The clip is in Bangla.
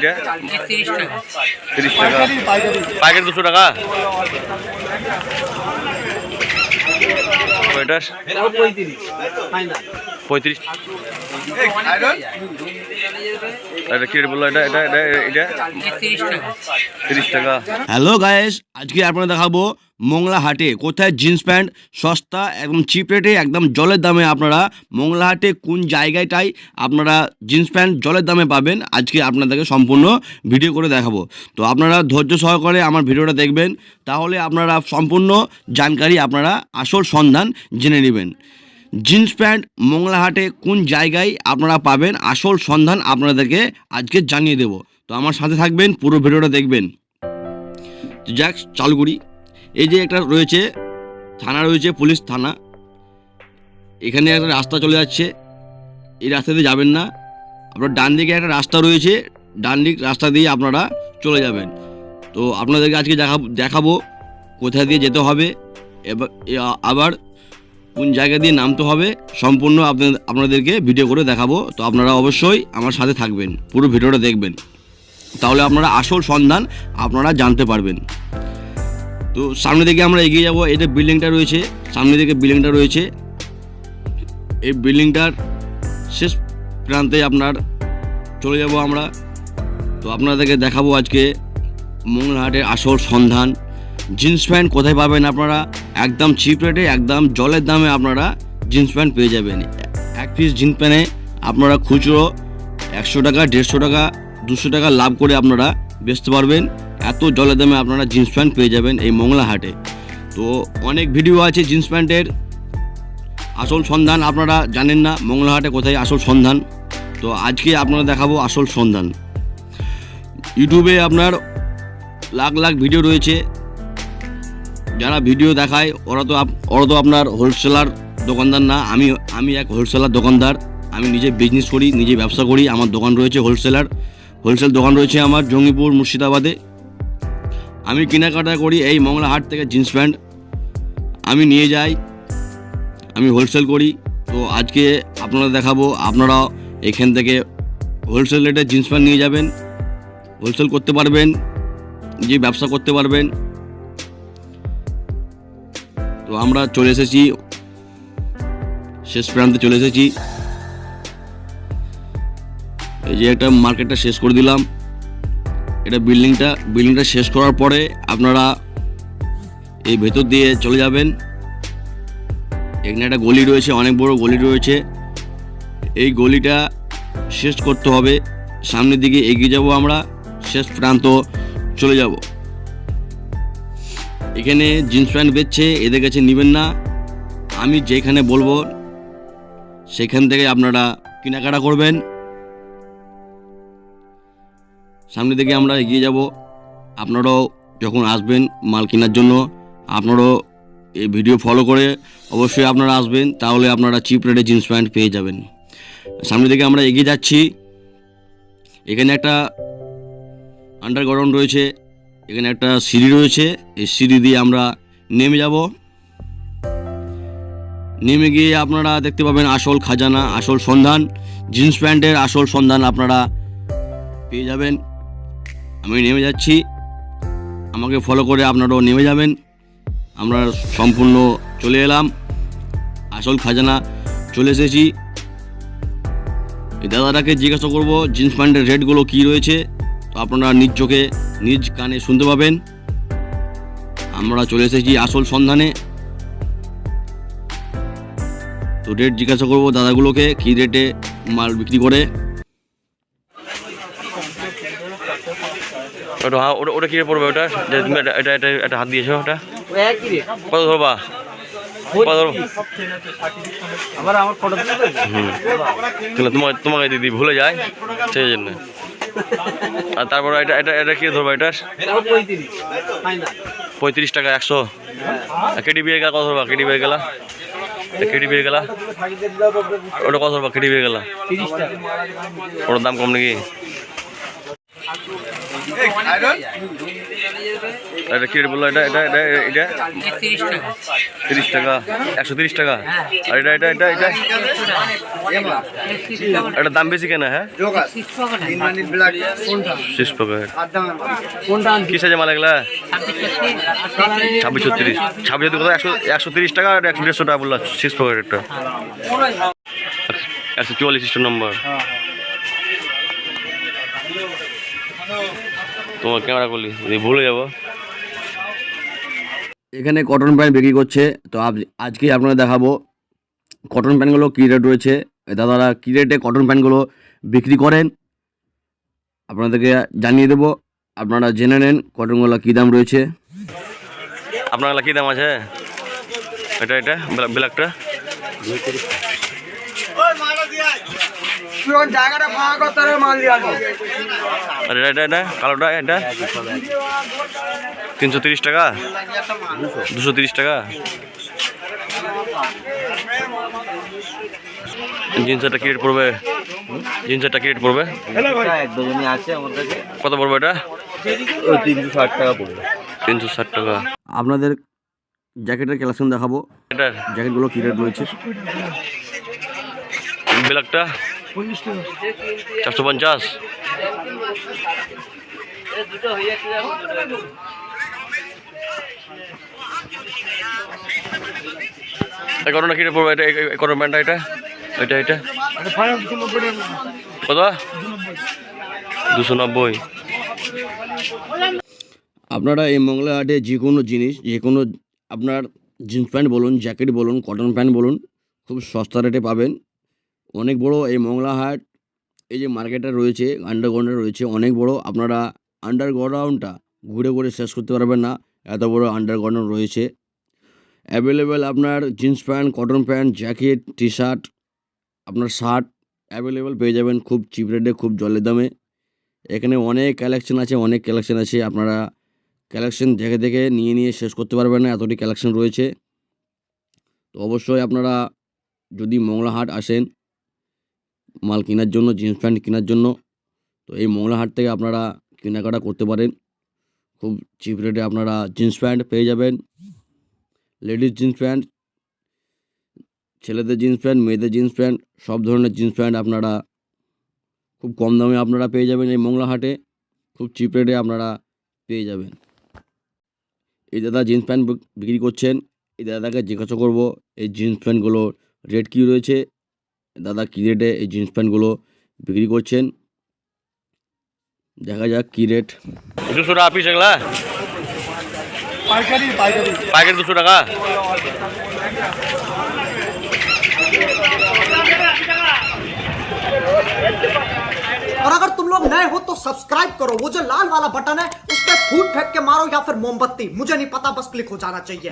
এটা তিরিশ টাকা। পাইকারি দুশো টাকা? এটা পঁয়ত্রিশ। হ্যালো গায়েস আজকে আপনারা দেখাবো মোংলা হাটে কোথায় জিন্স প্যান্ট সস্তা, একদম চিপ রেটে একদম জলের দামে আপনারা মোংলা হাটে কোন জায়গাটায় আপনারা জিন্স প্যান্ট জলের দামে পাবেন, আজকে আপনাদেরকে সম্পূর্ণ ভিডিও করে দেখাবো। তো আপনারা ধৈর্য সহকারে আমার ভিডিওটা দেখবেন, তাহলে আপনারা সম্পূর্ণ জানকারি আপনারা আসল সন্ধান জেনে নেবেন। জিন্স প্যান্ট মোংলা হাটে কোন জায়গায় আপনারা পাবেন? আসল সন্ধান আপনাদেরকে আজকে জানিয়ে দেব। তো আমার সাথে থাকবেন, পুরো ভিডিওটা দেখবেন। যাক, চালু করি। এই যে একটা রয়েছে, থানা রয়েছে, পুলিশ থানা। এখানে একটা রাস্তা চলে যাচ্ছে। এই রাস্তা দিয়ে যাবেন না। আপনার ডান দিকে একটা রাস্তা রয়েছে। ডান দিক রাস্তা দিয়ে আপনারা চলে যাবেন। তো আপনাদেরকে আজকে দেখাবো দেখাবো দিয়ে যেতে হবে। এবার আবার কোন জায়গা দিয়ে নামতে হবে সম্পূর্ণ আপনাদের, আপনাদেরকে ভিডিও করে দেখাবো। তো আপনারা অবশ্যই আমার সাথে থাকবেন, পুরো ভিডিওটা দেখবেন। তাহলে আপনারা আসল সন্ধান আপনারা জানতে পারবেন। তো সামনে দিকে আমরা এগিয়ে যাব এটা বিল্ডিংটা রয়েছে, সামনে দিকে বিল্ডিংটা রয়েছে। এই বিল্ডিংটার শেষ প্রান্তে আপনার চলে যাব আমরা। তো আপনাদেরকে দেখাবো আজকে মঙ্গলহাটের আসল সন্ধান। জিন্স প্যান্ট কোথায় পাবেন আপনারা? একদম চিপ রেটে একদম জলের দামে আপনারা জিন্স প্যান্ট পেয়ে যাবেন। এক পিস জিন্স প্যান্টে আপনারা খুচরো একশো টাকা, দেড়শো টাকা, দুশো টাকা লাভ করে আপনারা বেচতে পারবেন। এত জলের দামে আপনারা জিন্স প্যান্ট পেয়ে যাবেন এই মংলা হাটে তো অনেক ভিডিও আছে জিন্স প্যান্টের। আসল সন্ধান আপনারা জানেন না মংলা হাটে কোথায় আসল সন্ধান। তো আজকে আপনারা দেখাবো আসল সন্ধান। ইউটিউবে আপনার লাখ লাখ ভিডিও রয়েছে। যারা ভিডিও দেখায়, ওরা তো ওরা তো আপনার হোলসেলার দোকানদার না। আমি আমি এক হোলসেলার দোকানদার। আমি নিজে বিজনেস করি, নিজে ব্যবসা করি। আমার দোকান রয়েছে হোলসেলার হোলসেল দোকান রয়েছে আমার জঙ্গিপুর মুর্শিদাবাদে। আমি কেনাকাটা করি এই মংলা হাট থেকে জিন্স প্যান্ট। আমি নিয়ে যাই। আমি হোলসেল করি। তো আজকে আপনারা দেখাবো, আপনারা এখান থেকে হোলসেল রেটে জিন্স প্যান্ট নিয়ে যাবেন। হোলসেল করতে পারবেন যে ব্যবসা করতে পারবেন। তো আমরা চলে এসেছি। শেষ প্রান্তে চলে এসেছি। এই যে একটা মার্কেটটা শেষ করে দিলাম। এটা বিল্ডিংটা বিল্ডিংটা শেষ করার পরে আপনারা এই ভেতর দিয়ে চলে যাবেন। এখানে একটা গলি রয়েছে, অনেক বড় গলি রয়েছে। এই গলিটা শেষ করতে হবে। সামনের দিকে এগিয়ে যাব আমরা। শেষ প্রান্ত চলে যাব। এখানে জিন্স প্যান্ট বেচছে, এদের কাছে নেবেন না। আমি যেখানে বলব, সেখান থেকে আপনারা কেনাকাটা করবেন। সামনে থেকে আমরা এগিয়ে যাব। আপনারাও যখন আসবেন মাল কেনার জন্য, আপনারাও এই ভিডিও ফলো করে অবশ্যই আপনারা আসবেন, তাহলে আপনারা চিপ রেটে জিন্স প্যান্ট পেয়ে যাবেন। সামনে থেকে আমরা এগিয়ে যাচ্ছি। এখানে একটা আন্ডারগ্রাউন্ড রয়েছে। এখানে একটা সিঁড়ি রয়েছে, এই সিঁড়ি দিয়ে আমরা নেমে যাব। নেমে গিয়ে আপনারা দেখতে পাবেন আসল খাজানা, আসল সন্ধান। জিন্স প্যান্টের আসল সন্ধান আপনারা পেয়ে যাবেন। আমি নেমে যাচ্ছি। আমাকে ফলো করে আপনারাও নেমে যাবেন। আমরা সম্পূর্ণ চলে এলাম। আসল খাজানা, চলে এসেছি। দাদাটাকে জিজ্ঞাসা করব, জিন্স প্যান্টের রেটগুলো কী রয়েছে? আপনারা নিজ চোখে নিজ কানে শুনতে পাবেন। আমরা চলে এসেছি আসল সন্ধানে। তো রেট জিজ্ঞাসা করব দাদাগুলোকে কী রেটে মাল বিক্রি করে। ওটা ওটা ওটা কী পড়বে ওটা? এটা এটা এটা একটা হাত দিয়েছ ওটা? কত ধরবা? তোমাকে দিদি ভুলে যায় সেই জন্য। আর তারপর এটা এটা এটা কি ধরবো এটা? পঁয়ত্রিশ টাকা একশো। কেডি বিয়ে গেলা কত ধরবা? কেডি বিয়ে গেলা? কেডি বিয়ে গেলা? ওটা কত ধরবা? কেডি বিয়ে গেলা? ওটার দাম কম নাকি? এটা কি বলল? এটা এটা এটা এটা তিরিশ টাকা? একশো তিরিশ টাকা? আর এটা এটা এটা এটা? এটা দাম বেশি কেন হ্যাঁ? Six pocket. কি সাইজে মাল এগুলা? ছাব্বিশ ছত্রিশ। ছাব্বিশ ছত্রিশ একশো একশো তিরিশ টাকা আর একশো দেড়শো টাকা বলল সিক্স পকেটটা একশো চুয়াল্লিশ নম্বর। তোমার ক্যামেরা করলি ভুলে যাব। এখানে কটন প্যান্ট বিক্রি করছে। তো আজকে আপনারা দেখাবো কটন প্যান্টগুলো কী রেট রয়েছে। দাদারা কী রেটে কটন প্যান্টগুলো বিক্রি করেন? আপনাদেরকে জানিয়ে দেবো। আপনারা জেনে নেন কটনগুলো কী দাম রয়েছে। আপনার কী দাম আছে? এটা এটা ব্ল্যাকটা? আর এটা এটা এটা কালোটা এটা? তিনশো তিরিশ টাকা? দুশো তিরিশ টাকা? জিন্সেরটা কি রেট পড়বে? জিন্সেরটা কি রেট পড়বে? এক ডজনই আছে আমার কাছে কত পড়বে এটা? ওই তিনশো ষাট টাকা পড়বে। তিনশো ষাট টাকা। আপনাদের জ্যাকেটের কালেকশন দেখাবো। এটার? জ্যাকেটগুলো কী রেট রয়েছে? ব্ল্যাকটা চারশো পঞ্চাশ? করোনা কি পড়বে এটা করোনা প্যান্টটা এটা এটা এটা। কত? দুশো নব্বই। আপনারা এই মংলা হাটে যে কোনো জিনিস, যে কোনো আপনার জিন্স প্যান্ট বলুন, জ্যাকেট বলুন, কটন প্যান্ট বলুন, খুব সস্তা রেটে পাবেন। অনেক বড় এই মংলা হাট, এই যে মার্কেটটা রয়েছে আন্ডারগ্রাউন্ডে রয়েছে, অনেক বড়। আপনারা আন্ডারগ্রাউন্ডটা ঘুরে ঘুরে শেষ করতে পারবেন না। এত বড় আন্ডারগ্রাউন্ড রয়েছে। অ্যাভেলেবেল আপনার jeans pant cotton pant jacket T shirt আপনার শার্ট অ্যাভেলেবেল পেয়ে যাবেন খুব চিপ রেটে খুব জলের দামে। এখানে অনেক কালেকশন আছে, অনেক কালেকশন আছে। আপনারা কালেকশন দেখে দেখে নিয়ে নিয়ে শেষ করতে পারবেন না, এতটি কালেকশন রয়েছে। তো অবশ্যই আপনারা যদি মংলা হাট আসেন, মাল কেনার জন্য জিন্স প্যান্ট কেনার জন্য, তো এই মংলা হাট থেকে আপনারা কেনাকাটা করতে পারেন। খুব চিপ রেটে আপনারা জিন্স প্যান্ট পেয়ে যাবেন। লেডিস জিন্স প্যান্ট ছেলেদের জিন্স প্যান্ট মেয়েদের জিন্স প্যান্ট সব ধরনের জিন্স প্যান্ট আপনারা খুব কম দামে আপনারা পেয়ে যাবেন এই মংলা হাটে খুব চিপ রেটে আপনারা পেয়ে যাবেন। এই দাদা জিন্স প্যান্ট বিক্রি করছেন। এই দাদাকে জিজ্ঞাসা করব, এই জিন্স প্যান্টগুলোর রেট কী রয়েছে? দাদা কী রেটে এই জিন্স প্যান্টগুলো বিক্রি করছেন? দেখা যাক কী রেট দুশো টাকা পিস এগুলা পাইকারি দুশো টাকা और अगर तुम लोग नए हो तो सब्सक्राइब करो वो जो लाल वाला बटन है उस पर फूट फेंक के मारो या फिर मोमबत्ती मुझे नहीं पता बस क्लिक हो जाना चाहिए